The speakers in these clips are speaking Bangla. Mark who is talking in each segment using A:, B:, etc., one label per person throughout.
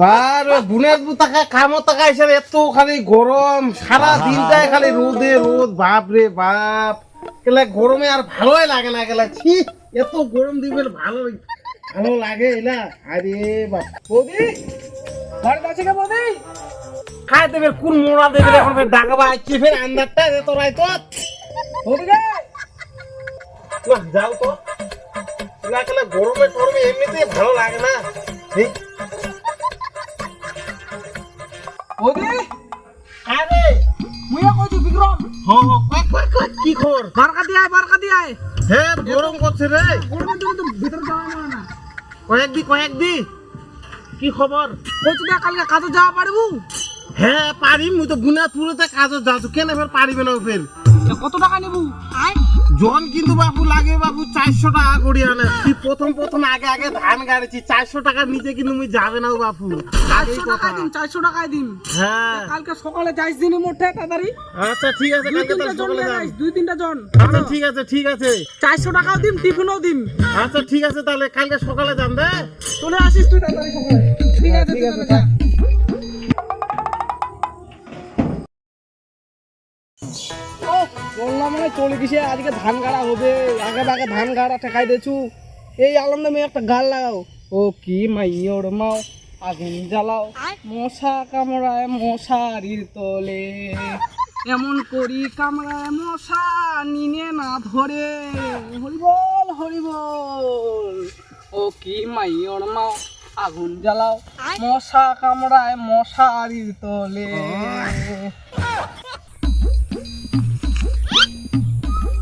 A: বার বুনের বুতাকা কামত টাকা হিসেবে এত খালি গরম সারা দিনটাই খালি রোদে রোদ বাপ রে বাপ। কেলা গরমে আর ভালোই লাগে না কেলা? ছি এত গরম দিবে ভালো ভালো লাগে এলা। আরে বাপ। বৌদি
B: বাড়িতে আছে কে বৌদি?
A: খাই দেবে কোন মোড়া দেবে এখন ফের ডাকাবা আইছে ফের আন্দারটা দে তোর আই তো?
B: বৌদি রে!
A: যাও তো। না কেলা গরমে গরমে এমনিতেই ভালো লাগে না। এই, আরে
B: মুইয়া বিক্রম।
A: হ হ। কয় কয় কয় কি খবর?
B: বারকা দিয়ে আয় বারকা দিয়ে আয়।
A: হ্যাঁ গরম করছে রে।
B: গরমের তো ভিতরে যাওয়া যায় না।
A: কয়েকদি কয়েকদি কি খবর?
B: কইছি না কালকে কাজে যাওয়া পারব?
A: হ্যাঁ পারিম মুই তো বুনা তুরতে কাজত যাচ্ছ কেন ফের পারিবে না ফের
B: কত টাকা নেবু? আয়।
A: জন কিন্তু বাবু লাগে বাবু চারশো টাকা করি আনে। তুই প্রথম প্রথম আগে আগে ধান গাড়িছি চারশো টাকার নিচে কিন্তু মুই যাবে না বাপু।
B: চারশো টাকায় দিন চারশো টাকায় দিন।
A: হ্যাঁ।
B: কালকে সকালে যাইস দিনই মোটে তাড়াতাড়ি
A: আচ্ছা ঠিক আছে
B: দুই তিনটা জন দুই তিনটা জন।
A: আচ্ছা ঠিক আছে ঠিক আছে।
B: চারশো টাকাও দিন টিফিনও দিন।
A: আচ্ছা ঠিক আছে তাহলে কালকে সকালে যান দে।
B: চলে আসিস তুই তাড়াতাড়ি সকালে। ঠিক আছে
A: ঠিক আছে,
B: চলে গেছে, আজকে ধান গাড়া হবে, আগে আগে ধান গাড়া ঠেকাই দেছু। এই আলমে মেয়ে একটা গাল লাগাও। ও কি মাইয়র মাও, আগুন জ্বালাও। মশা কামড়ায় মশারির তলে। এমন করি কামড়ায় মশা, নিনে না ধরে। হরিবল হরিবল, ও কি মাইয়র মাও, আগুন জ্বালাও। মশা কামড়ায় মশারির তলে।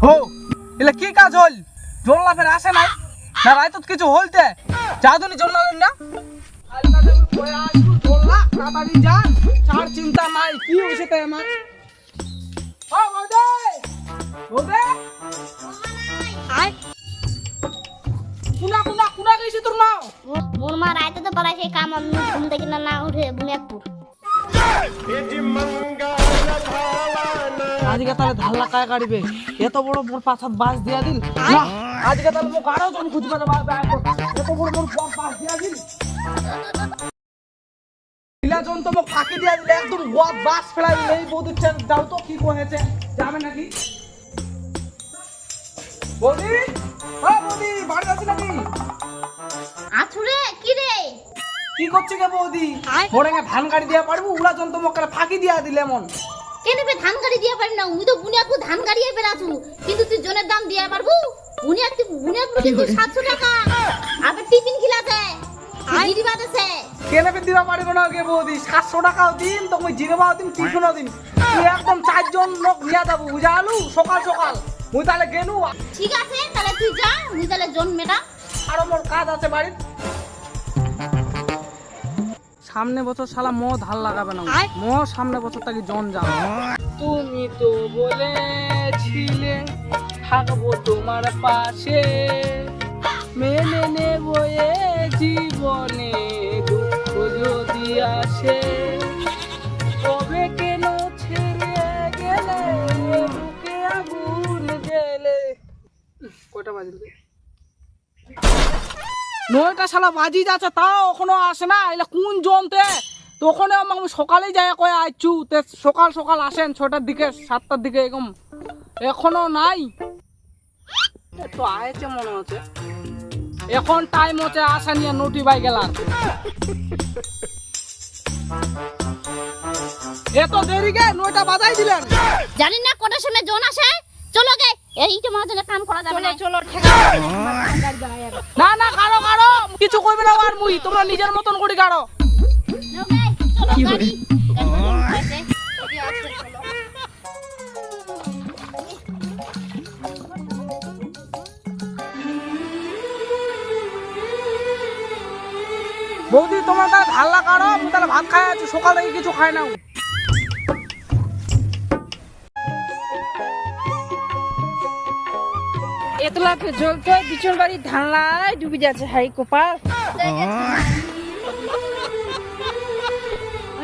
B: হো এলে কি কাজ হল? জোল্লা ফের আসে নাই? না রাইতত কিছু হলতে যাদুনি জোল্লা হল না? চিন্তা নাই কি হয়েছে তাই আমার? কুনা কুনা কুনা গেছি তোর নাও
C: মোর মা রাইতে তো পালাইছে কাম আমি ঘুম থেকে না উঠে বুনিয়াদপুর
B: আজকে তাহলে ধাল্লা কায় এত বড় মোর পাছাত বাস দিয়া দিল? আজকে তাহলে মোক আরও জন খুঁজবে না বাস এত বড় মোর বাস দিয়া দিল? তো মোক ফাঁকি দিয়া দিলে একদম গোয়া বাস ফেলাই দিলে। এই বৌদি যাও তো কি যাবে নাকি? বৌদি? বৌদি বাড়ি আছি নাকি?
C: আছুরে কি রে?
B: কি করছে কে বৌদি? ধান গাড়ি দিয়া পারব? উলা জন তো মোক ফাঁকি দিয়া দিলে এমন।
C: কেন বে ধান গাড়ি দিয়ে পারি না? উনি তো বুনিয়াদপুর ধান গাড়িয়ে বেড়াছু। কিন্তু তুই জনের দাম দিয়ে পারব? বুনিয়াদপুর বুনিয়াদপুর কিন্তু সাতশো টাকা। আবার টিফিন খিলাতে দিদি বাতাসে
B: কেনেপে দিবা পারিব না কে বৌদি? সাতশো টাকাও দিন তুমি জিরবাও দিন টিফিনও দিন। তুই একদম চারজন লোক নিয়ে যাব বুঝালু সকাল সকাল। মুই তাহলে গেলু
C: ঠিক আছে তাহলে তুই যা উনি তাহলে জন মেটা
B: আরও মোর কাজ আছে বাড়ির। সামনে বছর শালা মো ধান লাগাবে না মো সামনে বছর তাকে জন যাবে? তুমি তো বলেছিলে থাকব তোমার পাশে। মেনে নেব এ জীবনে দুঃখ যদি আসে। তবে কেন ছেড়ে গেলে? বুকে আগুন গেলে। কয়টা বাজে? নয়টা শালা বাজি যাচ্ছে, তাও এখনও আসে না। এলা কোন জনতে তখন আমি সকালেই যাই, কয়ে আইছু তে সকাল সকাল আসেন, ছটার দিকে, সাতটার দিকে এরকম। এখনও নাই। তো আয়েছে মনে হচ্ছে। এখন টাইম হচ্ছে আসা নিয়ে নোটি বাই গেলার। এত দেরি গে নয়টা বাজাই দিলেন।
C: জানি না কটার সময় জন আসে। চলো গে এইটা মহাজনে কাম করা যাবে না। চলো
B: না না কারও কারও। কিছু কইবে না আর মুই তোমরা নিজের মতন করি
C: গাড়ি।
B: বৌদি তোমার তাহলে ঢাল্লা কারও আমি তাহলে ভাত খাই আছি সকাল থেকে কিছু খাই না
D: এতলা জল তো বিচন বাড়ি ধানলায় ডুবে যাচ্ছে হাই কপাল।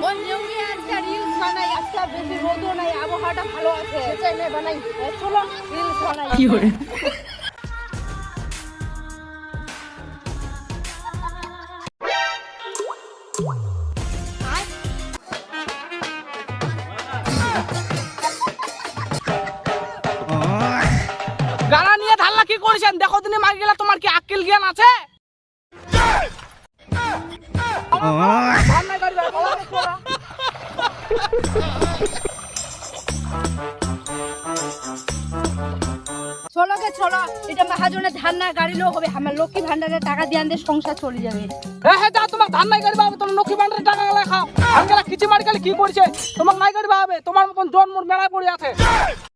D: ওই জঙ্গি
B: দিনে মারি গেলে তোমার কি আক্কেল জ্ঞান আছে? ধান নাই গাড়ি বের করো, করো।
D: চলো গে চলো। এটা মহাজনের ধান না গাড়ি লো হবে। আমার লক্ষ্মী ভান্ডারের টাকা দিয়ে আনতে সংসার চলে যাবে।
B: হ্যাঁ হ্যাঁ যা তোমার ধান নাই গাড়ি পাবে তোমার লক্ষ্মী ভান্ডারের টাকা গেলে খাও। ধান গেলা খিচি মারি গেলে কি করছে? তোমার নাই গাড়ি পাবে তোমার মতন জন্মর মেলায় পড়ে আছে।